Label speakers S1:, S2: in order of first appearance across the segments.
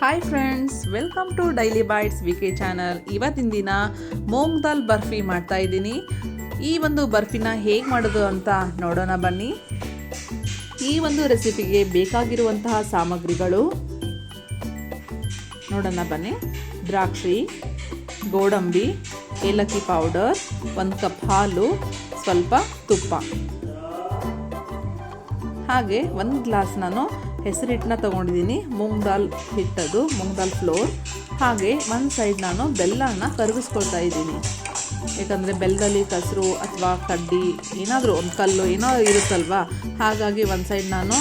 S1: Hi friends welcome to daily bites V K channel ಇವತ್ತಿನ ದಿನ ಮೂಂಗ್ ದಾಲ್ ಬರ್ಫಿ ಮಾಡ್ತಾ ಇದ್ದೀನಿ. ಈ ಒಂದು ಬರ್ಫಿನ ಹೇಗೆ ಮಾಡೋದು ಅಂತ ನೋಡೋಣ ಬನ್ನಿ. ಈ ಒಂದು ರೆಸಿಪಿಗೆ ಬೇಕಾಗಿರುವಂತಹ ಸಾಮಗ್ರಿಗಳು ನೋಡೋಣ ಬನ್ನಿ. ದ್ರಾಕ್ಷಿ, ಗೋಡಂಬಿ, ಏಲಕ್ಕಿ ಪೌಡರ್ ಒಂದು ಕಪ್ ಹಾಲು, ಸ್ವಲ್ಪ ತುಪ್ಪ. ಹಾಗೆ ಒಂದು ಗ್ಲಾಸ್ ನಾನು ಹೆಸರಿಟ್ಟನ್ನ ತೊಗೊಂಡಿದ್ದೀನಿ. ಮೂಂಗ್ ದಾಲ್ ಹಿಟ್ಟದು, ಮೂಂಗ್ ದಾಲ್ ಫ್ಲೋರ್. ಹಾಗೆ ಒಂದು ಸೈಡ್ ನಾನು ಬೆಲ್ಲನ ಕರಗಿಸ್ಕೊಳ್ತಾ ಇದ್ದೀನಿ. ಯಾಕಂದರೆ ಬೆಲ್ಲದಲ್ಲಿ ಕಸರು ಅಥವಾ ಕಡ್ಡಿ ಏನಾದರೂ ಒಂದು ಕಲ್ಲು ಏನೋ ಇರುತ್ತಲ್ವ? ಹಾಗಾಗಿ ಒಂದು ಸೈಡ್ ನಾನು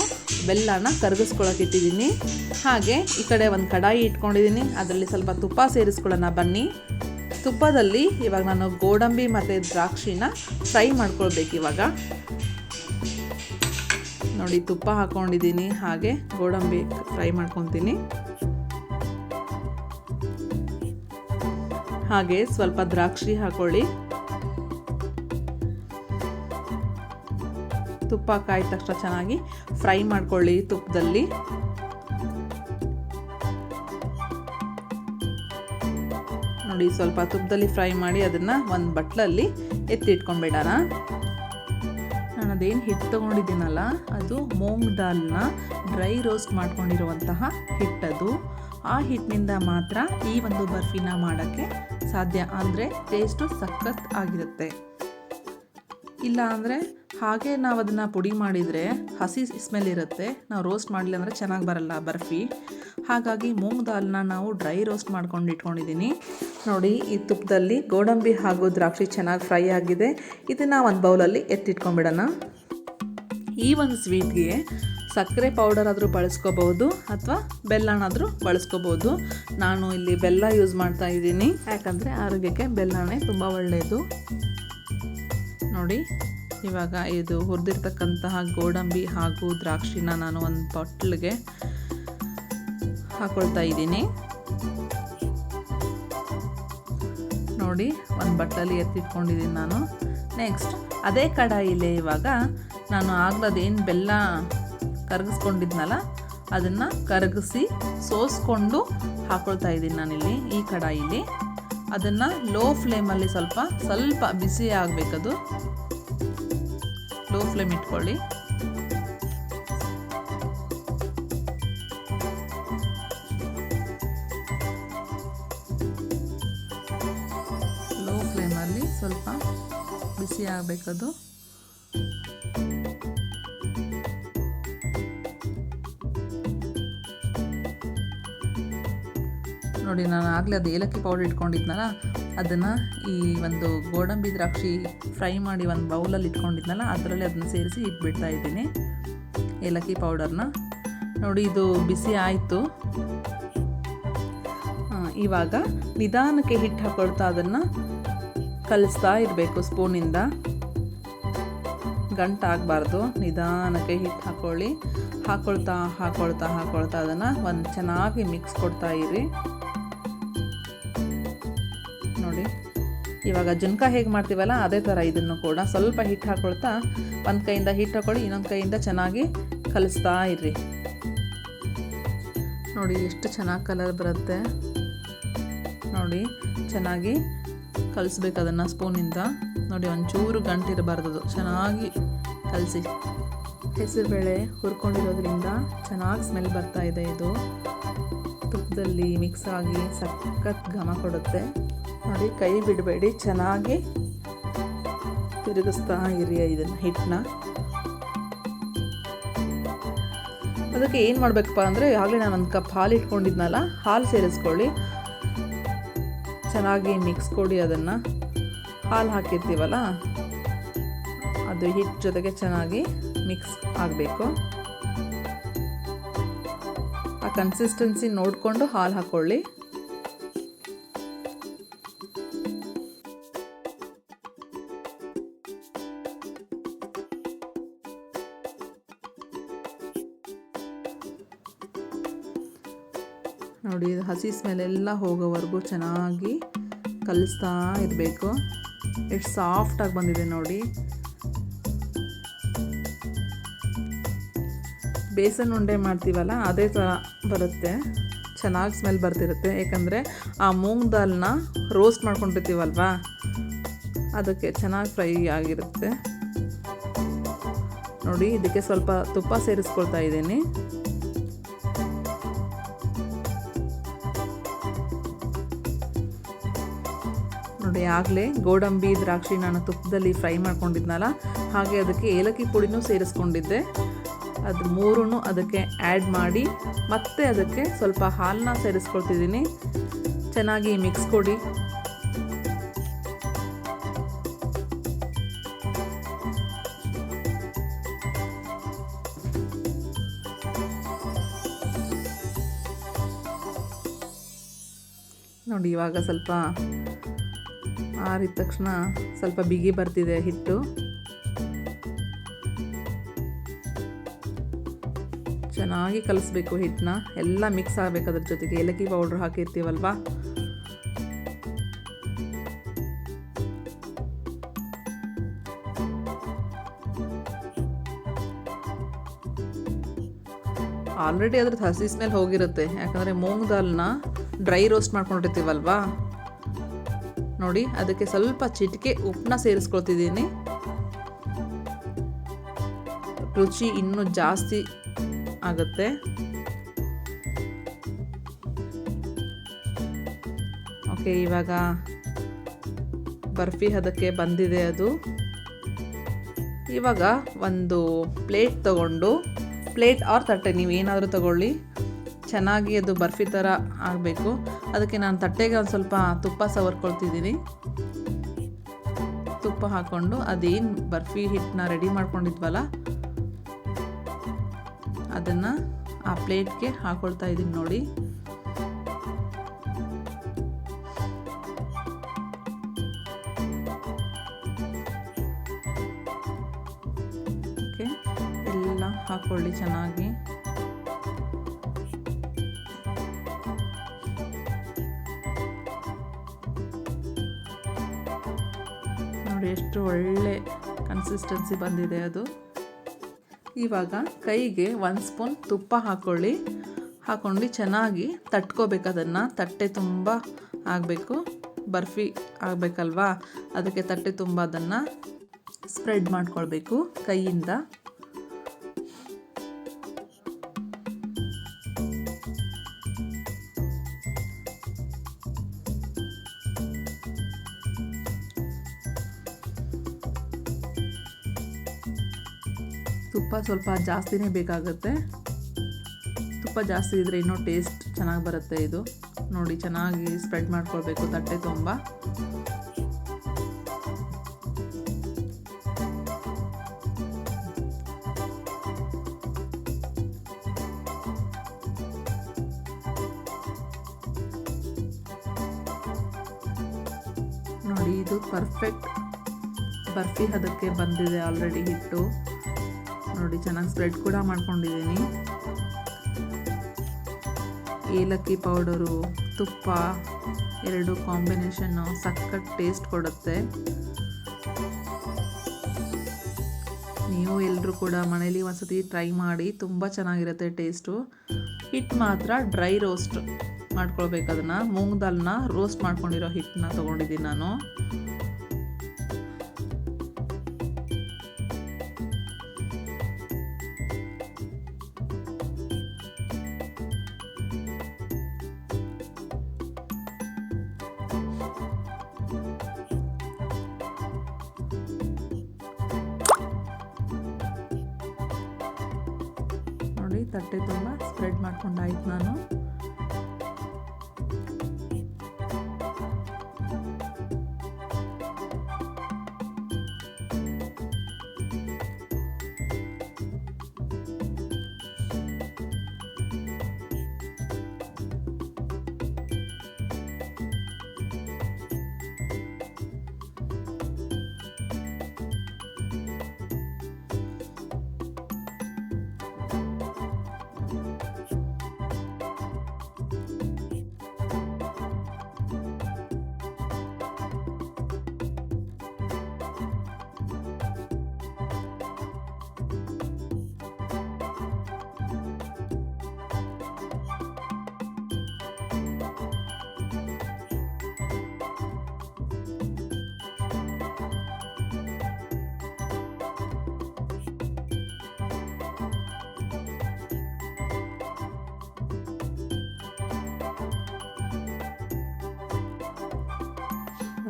S1: ಬೆಲ್ಲನ ಕರಗಿಸ್ಕೊಳಕ್ಕೆ ಇಟ್ಟಿದ್ದೀನಿ. ಹಾಗೆ ಈ ಕಡೆ ಒಂದು ಕಡಾಯಿ ಇಟ್ಕೊಂಡಿದ್ದೀನಿ. ಅದರಲ್ಲಿ ಸ್ವಲ್ಪ ತುಪ್ಪ ಸೇರಿಸ್ಕೊಳ್ಳೋಣ ಬನ್ನಿ. ತುಪ್ಪದಲ್ಲಿ ಇವಾಗ ನಾನು ಗೋಡಂಬಿ ಮತ್ತು ದ್ರಾಕ್ಷಿನ ಫ್ರೈ ಮಾಡ್ಕೊಳ್ಬೇಕು ಇವಾಗ. ನೋಡಿ, ತುಪ್ಪ ಹಾಕ್ಕೊಂಡಿದ್ದೀನಿ ಹಾಗೆ ಗೋಡಂಬಿ ಫ್ರೈ ಮಾಡ್ಕೊತೀನಿ. ಹಾಗೆ ಸ್ವಲ್ಪ ದ್ರಾಕ್ಷಿ ಹಾಕೊಳ್ಳಿ. ತುಪ್ಪ ಕಾಯ್ದ ತಕ್ಷಣ ಚೆನ್ನಾಗಿ ಫ್ರೈ ಮಾಡ್ಕೊಳ್ಳಿ ತುಪ್ಪದಲ್ಲಿ. ನೋಡಿ, ಸ್ವಲ್ಪ ತುಪ್ಪದಲ್ಲಿ ಫ್ರೈ ಮಾಡಿ ಅದನ್ನು ಒಂದು ಬಟ್ಲಲ್ಲಿ ಎತ್ತಿಟ್ಕೊಂಡ್ಬಿಡೋಣ. ಅದೇನು ಹಿಟ್ಟು ತೊಗೊಂಡಿದ್ದೀನಲ್ಲ, ಅದು ಮೂಂಗ್ ದಾಲ್ನ ಡ್ರೈ ರೋಸ್ಟ್ ಮಾಡ್ಕೊಂಡಿರುವಂತಹ ಹಿಟ್ಟದು ಆ ಹಿಟ್ಟಿನಿಂದ ಮಾತ್ರ ಈ ಒಂದು ಬರ್ಫಿನ ಮಾಡೋಕ್ಕೆ ಸಾಧ್ಯ. ಅಂದರೆ ಟೇಸ್ಟು ಸಖತ್ ಆಗಿರುತ್ತೆ. ಇಲ್ಲ ಅಂದರೆ ಹಾಗೆ ನಾವು ಅದನ್ನು ಪುಡಿ ಮಾಡಿದರೆ ಹಸಿ ಸ್ಮೆಲ್ ಇರುತ್ತೆ. ನಾವು ರೋಸ್ಟ್ ಮಾಡಲಿಲ್ಲ ಅಂದರೆ ಚೆನ್ನಾಗಿ ಬರಲ್ಲ ಬರ್ಫಿ. ಹಾಗಾಗಿ ಮೂಂಗ್ ದಾಲ್ನ ನಾವು ಡ್ರೈ ರೋಸ್ಟ್ ಮಾಡ್ಕೊಂಡು ಇಟ್ಕೊಂಡಿದ್ದೀನಿ. ನೋಡಿ, ಈ ತುಪ್ಪದಲ್ಲಿ ಗೋಡಂಬಿ ಹಾಗೂ ದ್ರಾಕ್ಷಿ ಚೆನ್ನಾಗಿ ಫ್ರೈ ಆಗಿದೆ. ಇದನ್ನು ಒಂದು ಬೌಲಲ್ಲಿ ಎತ್ತಿಟ್ಕೊಂಡ್ಬಿಡೋಣ. ಈ ಒಂದು ಸ್ವೀಟ್ಗೆ ಸಕ್ಕರೆ ಪೌಡರ್ ಆದರೂ ಬಳಸ್ಕೋಬಹುದು ಅಥವಾ ಬೆಲ್ಲನಾದರೂ ಬಳಸ್ಕೋಬಹುದು ನಾನು ಇಲ್ಲಿ ಬೆಲ್ಲ ಯೂಸ್ ಮಾಡ್ತಾ ಇದ್ದೀನಿ. ಯಾಕಂದರೆ ಆರೋಗ್ಯಕ್ಕೆ ಬೆಲ್ಲನೇ ತುಂಬ ಒಳ್ಳೆಯದು ನೋಡಿ, ಇವಾಗ ಇದು ಹುರಿದಿರ್ತಕ್ಕಂತಹ ಗೋಡಂಬಿ ಹಾಗೂ ದ್ರಾಕ್ಷಿನ ನಾನು ಒಂದು ಬಾಟ್ಲಿಗೆ ಹಾಕೊಳ್ತಾ ಇದ್ದೀನಿ. ನೋಡಿ, ಒಂದು ಬಟ್ಟಲಿ ಎತ್ತಿಟ್ಕೊಂಡಿದ್ದೀನಿ ನಾನು. ನೆಕ್ಸ್ಟ್ ಅದೇ ಕಡಾಯಿಲೆ ಇವಾಗ ನಾನು ಆಗ್ಲದೇನು ಬೆಲ್ಲ ಕರಗಿಸ್ಕೊಂಡಿದ್ನಲ್ಲ, ಅದನ್ನು ಕರಗಿಸಿ ಸೋಸ್ಕೊಂಡು ಹಾಕೊಳ್ತಾ ಇದ್ದೀನಿ ನಾನಿಲ್ಲಿ ಈ ಕಡಾಯಿಲಿ. ಅದನ್ನು ಲೋ ಫ್ಲೇಮಲ್ಲಿ ಸ್ವಲ್ಪ ಸ್ವಲ್ಪ ಬಿಸಿ ಆಗಬೇಕದು. ಲೋ ಫ್ಲೇಮ್ ಇಟ್ಕೊಳ್ಳಿ. ಬಿಸಿ ಆಗಬೇಕದು ನೋಡಿ, ನಾನು ಆಗಲೇ ಅದು ಏಲಕ್ಕಿ ಪೌಡರ್ ಇಟ್ಕೊಂಡಿದ್ನಲ್ಲ, ಅದನ್ನು ಈ ಒಂದು ಗೋಡಂಬಿ ದ್ರಾಕ್ಷಿ ಫ್ರೈ ಮಾಡಿ ಒಂದು ಬೌಲಲ್ಲಿ ಇಟ್ಕೊಂಡಿದ್ನಲ್ಲ, ಅದರಲ್ಲಿ ಅದನ್ನು ಸೇರಿಸಿ ಇಟ್ಬಿಡ್ತಾ ಇದ್ದೀನಿ, ಏಲಕ್ಕಿ ಪೌಡರ್ನ ನೋಡಿ, ಇದು ಬಿಸಿ ಆಯಿತು. ಇವಾಗ ನಿಧಾನಕ್ಕೆ ಹಿಟ್ಟು ಹಾಕೊಳ್ತಾ ಅದನ್ನು ಕಲಿಸ್ತಾ ಇರಬೇಕು ಸ್ಪೂನಿಂದ. ಗಂಟಾಗಬಾರ್ದು ನಿಧಾನಕ್ಕೆ ಹಿಟ್ಟು ಹಾಕೊಳ್ಳಿ. ಹಾಕ್ಕೊಳ್ತಾ ಹಾಕ್ಕೊಳ್ತಾ ಹಾಕ್ಕೊಳ್ತಾ ಅದನ್ನು ಒಂದು ಚೆನ್ನಾಗಿ ಮಿಕ್ಸ್ ಕೊಡ್ತಾ ಇರಿ. ನೋಡಿ, ಇವಾಗ ಜುನ್ಕ ಹೇಗೆ ಮಾಡ್ತೀವಲ್ಲ, ಅದೇ ಥರ ಇದನ್ನು ಕೂಡ ಸ್ವಲ್ಪ ಹಿಟ್ಟು ಹಾಕೊಳ್ತಾ ಒಂದು ಕೈಯಿಂದ ಹಿಟ್ಟು ಹಾಕ್ಕೊಳ್ಳಿ ಇನ್ನೊಂದು ಕೈಯಿಂದ ಚೆನ್ನಾಗಿ ಕಲಿಸ್ತಾ ಇರ್ರಿ ನೋಡಿ, ಎಷ್ಟು ಚೆನ್ನಾಗಿ ಕಲರ್ ಬರುತ್ತೆ. ನೋಡಿ, ಚೆನ್ನಾಗಿ ಕಲಿಸ್ಬೇಕು ಅದನ್ನು ಸ್ಪೂನಿಂದ ನೋಡಿ, ಒಂಚೂರು ಗಂಟಿರಬಾರ್ದು ಚೆನ್ನಾಗಿ ಕಲಸಿ. ಹೆಸರುಬೇಳೆ ಹುರ್ಕೊಂಡಿರೋದ್ರಿಂದ ಚೆನ್ನಾಗಿ ಸ್ಮೆಲ್ ಬರ್ತಾ ಇದೆ ಇದು. ತುಪ್ಪದಲ್ಲಿ ಮಿಕ್ಸ್ ಆಗಿ ಸಖತ್ ಘಮ ಕೊಡುತ್ತೆ. ನೋಡಿ, ಕೈ ಬಿಡಬೇಡಿ. ಚೆನ್ನಾಗಿ ತಿರುಗಿಸ್ತಾ ಇರಿ ಇದನ್ನು, ಹಿಟ್ಟನ್ನ. ಅದಕ್ಕೆ ಏನು ಮಾಡಬೇಕಪ್ಪ ಅಂದರೆ ನಾನು ಒಂದು ಕಪ್ ಹಾಲು ಇಟ್ಕೊಂಡಿದ್ನಲ್ಲ, ಹಾಲು ಸೇರಿಸ್ಕೊಳ್ಳಿ. ಚೆನ್ನಾಗಿ ಮಿಕ್ಸ್ ಕೊಡಿ ಅದನ್ನು. ಹಾಲು ಹಾಕಿರ್ತೀವಲ್ಲ? ಅದು ಹಿಟ್ಟು ಜೊತೆಗೆ ಚೆನ್ನಾಗಿ ಮಿಕ್ಸ್ ಆಗಬೇಕು. ಆ ಕನ್ಸಿಸ್ಟೆನ್ಸಿ ನೋಡಿಕೊಂಡು ಹಾಲು ಹಾಕ್ಕೊಳ್ಳಿ ನೋಡಿ ಹಸಿ ಸ್ಮೆಲೆಲ್ಲ ಹೋಗೋವರೆಗೂ ಚೆನ್ನಾಗಿ ಕಲಿಸ್ತಾ ಇರಬೇಕು. ಎಷ್ಟು ಸಾಫ್ಟಾಗಿ ಬಂದಿದೆ ನೋಡಿ. ಬೇಸನ್ ಉಂಡೆ ಮಾಡ್ತೀವಲ್ಲ, ಅದೇ ಥರ ಬರುತ್ತೆ. ಚೆನ್ನಾಗಿ ಸ್ಮೆಲ್ ಬರ್ತಿರುತ್ತೆ. ಯಾಕಂದರೆ ಆ ಮೂಂಗ್ ದಾಲ್ನ ರೋಸ್ಟ್ ಮಾಡ್ಕೊಂಡಿರ್ತೀವಲ್ವಾ? ಅದಕ್ಕೆ ಚೆನ್ನಾಗಿ ಫ್ರೈ ಆಗಿರುತ್ತೆ. ನೋಡಿ, ಇದಕ್ಕೆ ಸ್ವಲ್ಪ ತುಪ್ಪ ಸೇರಿಸ್ಕೊಳ್ತಾ ಇದ್ದೀನಿ. ಆಗಲೇ ಗೋಡಂಬಿ, ದ್ರಾಕ್ಷಿ ನಾನು ತುಪ್ಪದಲ್ಲಿ ಫ್ರೈ ಮಾಡ್ಕೊಂಡಿದ್ನಲ್ಲ, ಹಾಗೆ ಅದಕ್ಕೆ ಏಲಕ್ಕಿ ಪುಡಿನೂ ಸೇರಿಸ್ಕೊಂಡಿದ್ದೆ. ಅದು ಮೂರೂ ಅದಕ್ಕೆ ಆ್ಯಡ್ ಮಾಡಿ, ಮತ್ತೆ ಅದಕ್ಕೆ ಸ್ವಲ್ಪ ಹಾಲನ್ನ ಸೇರಿಸ್ಕೊಳ್ತಿದ್ದೀನಿ. ಚೆನ್ನಾಗಿ ಮಿಕ್ಸ್ ಕೊಡಿ. ನೋಡಿ, ಇವಾಗ ಸ್ವಲ್ಪ ಆರಿದ ತಕ್ಷಣ ಸ್ವಲ್ಪ ಬಿಗಿ ಬರ್ತಿದೆ ಹಿಟ್ಟು. ಚೆನ್ನಾಗಿ ಕಲಿಸ್ಬೇಕು ಹಿಟ್ಟನ್ನ. ಎಲ್ಲ ಮಿಕ್ಸ್ ಆಗಬೇಕು ಅದ್ರ ಜೊತೆಗೆ. ಏಲಕ್ಕಿ ಪೌಡ್ರ್ ಹಾಕಿರ್ತೀವಲ್ವ? ಆಲ್ರೆಡಿ ಅದ್ರದ್ದು ಹಸಿ ಸ್ಮೆಲ್ ಹೋಗಿರುತ್ತೆ. ಯಾಕಂದರೆ ಮೂಂಗ್ ದಾಲ್ನ ಡ್ರೈ ರೋಸ್ಟ್ ಮಾಡ್ಕೊಂಡಿರ್ತೀವಲ್ವಾ? ನೋಡಿ, ಅದಕ್ಕೆ ಸ್ವಲ್ಪ ಚಿಟಿಕೆ ಉಪ್ಪನ್ನ ಸೇರಿಸ್ಕೊಳ್ತಿದ್ದೀನಿ. ರುಚಿ ಇನ್ನೂ ಜಾಸ್ತಿ ಆಗುತ್ತೆ. ಓಕೆ, ಇವಾಗ ಬರ್ಫಿ ಅದಕ್ಕೆ ಬಂದಿದೆ ಅದು. ಇವಾಗ ಒಂದು ಪ್ಲೇಟ್ ತಗೊಂಡು, ಪ್ಲೇಟ್ ಆರ್ ತಟ್ಟೆ ನೀವು ಏನಾದರೂ ತಗೊಳ್ಳಿ. ಚೆನ್ನಾಗಿ ಅದು ಬರ್ಫಿ ಥರ ಆಗಬೇಕು. ಅದಕ್ಕೆ ನಾನು ತಟ್ಟೆಗೆ ಒಂದು ಸ್ವಲ್ಪ ತುಪ್ಪ ಸವರ್ಕೊಳ್ತಿದ್ದೀನಿ. ತುಪ್ಪ ಹಾಕ್ಕೊಂಡು ಅದೇನು ಬರ್ಫಿ ಹಿಟ್ಟನ್ನ ರೆಡಿ ಮಾಡ್ಕೊಂಡಿದ್ವಲ್ಲ, ಅದನ್ನು ಆ ಪ್ಲೇಟ್ಗೆ ಹಾಕೊಳ್ತಾ ಇದ್ದೀನಿ ನೋಡಿ. ಓಕೆ, ಎಲ್ಲ ಹಾಕ್ಕೊಳ್ಳಿ ಚೆನ್ನಾಗಿ. ನೋಡಿ ಎಷ್ಟು ಒಳ್ಳೆ ಕನ್ಸಿಸ್ಟೆನ್ಸಿ ಬಂದಿದೆ ಅದು. ಇವಾಗ ಕೈಗೆ ಒಂದು ಸ್ಪೂನ್ ತುಪ್ಪ ಹಾಕ್ಕೊಳ್ಳಿ ಹಾಕ್ಕೊಂಡು ಚೆನ್ನಾಗಿ ತಟ್ಕೋಬೇಕು ಅದನ್ನು. ತಟ್ಟೆ ತುಂಬ ಆಗಬೇಕು. ಬರ್ಫಿ ಆಗಬೇಕಲ್ವಾ? ಅದಕ್ಕೆ ತಟ್ಟೆ ತುಂಬ ಅದನ್ನು ಸ್ಪ್ರೆಡ್ ಮಾಡ್ಕೊಳ್ಬೇಕು ಕೈಯಿಂದ. ಸ್ವಲ್ಪ ಜಾಸ್ತಿನೇ ಬೇಕಾಗುತ್ತೆ. ತುಪ್ಪ ಜಾಸ್ತಿ ಇದ್ದರೆ ಇನ್ನೂ ಟೇಸ್ಟ್ ಚೆನ್ನಾಗಿ ಬರುತ್ತೆ ಇದು. ನೋಡಿ, ಚೆನ್ನಾಗಿ ಸ್ಪ್ರೆಡ್ ಮಾಡ್ಕೊಳ್ಬೇಕು ತಟ್ಟೆ ತುಂಬ. ನೋಡಿ, ಇದು ಪರ್ಫೆಕ್ಟ್ ಬರ್ಫಿ ಹದಕ್ಕೆ ಬಂದಿದೆ ಆಲ್ರೆಡಿ ಹಿಟ್ಟು. ನೋಡಿ, ಚೆನ್ನಾಗಿ ಸ್ಪ್ರೆಡ್ ಕೂಡ ಮಾಡ್ಕೊಂಡಿದ್ದೀನಿ. ಏಲಕ್ಕಿ ಪೌಡರು, ತುಪ್ಪ, ಎರಡು ಕಾಂಬಿನೇಷನ್ನು ಸಖತ್ ಟೇಸ್ಟ್ ಕೊಡುತ್ತೆ. ನೀವು ಎಲ್ಲರೂ ಕೂಡ ಮನೇಲಿ ಒಂದ್ಸತಿ ಟ್ರೈ ಮಾಡಿ, ತುಂಬ ಚೆನ್ನಾಗಿರುತ್ತೆ ಟೇಸ್ಟು. ಹಿಟ್ಟು ಮಾತ್ರ ಡ್ರೈ ರೋಸ್ಟ್ ಮಾಡ್ಕೊಳ್ಬೇಕು ಅದನ್ನು. ಮೂಂಗ್ ದಾಲ್ನ ರೋಸ್ಟ್ ಮಾಡ್ಕೊಂಡಿರೋ ಹಿಟ್ಟನ್ನ ತೊಗೊಂಡಿದ್ದೀನಿ ನಾನು. ತಟ್ಟೆ ತುಂಬ ಸ್ಪ್ರೆಡ್ ಮಾಡ್ಕೊಂಡಾಯ್ತು ನಾನು.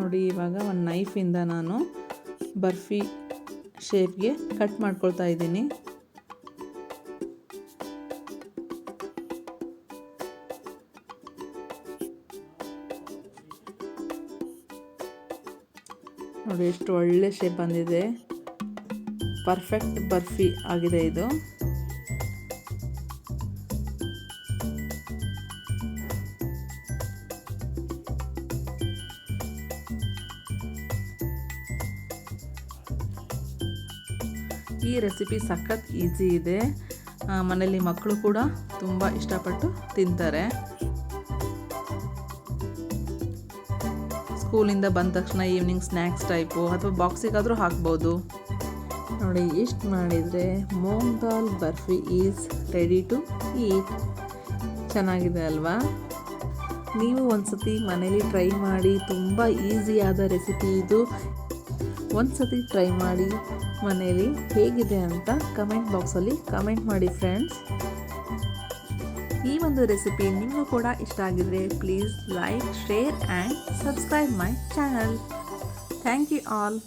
S1: ನೋಡಿ, ಇವಾಗ ಒಂದು ನೈಫಿಂದ ನಾನು ಬರ್ಫಿ ಶೇಪ್ಗೆ ಕಟ್ ಮಾಡ್ಕೊಳ್ತಾ ಇದ್ದೀನಿ. ನೋಡಿ, ಎಷ್ಟು ಒಳ್ಳೆ ಶೇಪ್ ಬಂದಿದೆ. ಪರ್ಫೆಕ್ಟ್ ಬರ್ಫಿ ಆಗಿದೆ ಇದು. ರೆಸಿಪಿ ಸಖತ್ ಈಸಿ ಇದೆ. ಮನೆಯಲ್ಲಿ ಮಕ್ಕಳು ಕೂಡ ತುಂಬ ಇಷ್ಟಪಟ್ಟು ತಿಂತಾರೆ. ಸ್ಕೂಲಿಂದ ಬಂದ ತಕ್ಷಣ ಈವ್ನಿಂಗ್ ಸ್ನ್ಯಾಕ್ಸ್ ಟೈಪು ಅಥವಾ ಬಾಕ್ಸಿಗಾದರೂ ಹಾಕ್ಬೋದು. ನೋಡಿ, ಇಷ್ಟು ಮಾಡಿದರೆ moong dal barfi is ready to eat ಚೆನ್ನಾಗಿದೆ ಅಲ್ವಾ? ನೀವು ಒಂದು ಸತಿ ಮನೇಲಿ ಟ್ರೈ ಮಾಡಿ, ತುಂಬ ಈಸಿಯಾದ ರೆಸಿಪಿ ಇದು. ಒಂದ್ಸತಿ ಟ್ರೈ ಮಾಡಿ ಮನೇಲಿ ಹೇಗಿದೆ ಅಂತ ಕಮೆಂಟ್ ಬಾಕ್ಸಲ್ಲಿ ಕಮೆಂಟ್ ಮಾಡಿ ಫ್ರೆಂಡ್ಸ್ ಈ ಒಂದು ರೆಸಿಪಿ ನಿಮಗೂ ಕೂಡ ಇಷ್ಟ ಆಗಿದ್ರೆ please like share and subscribe my channel thank you all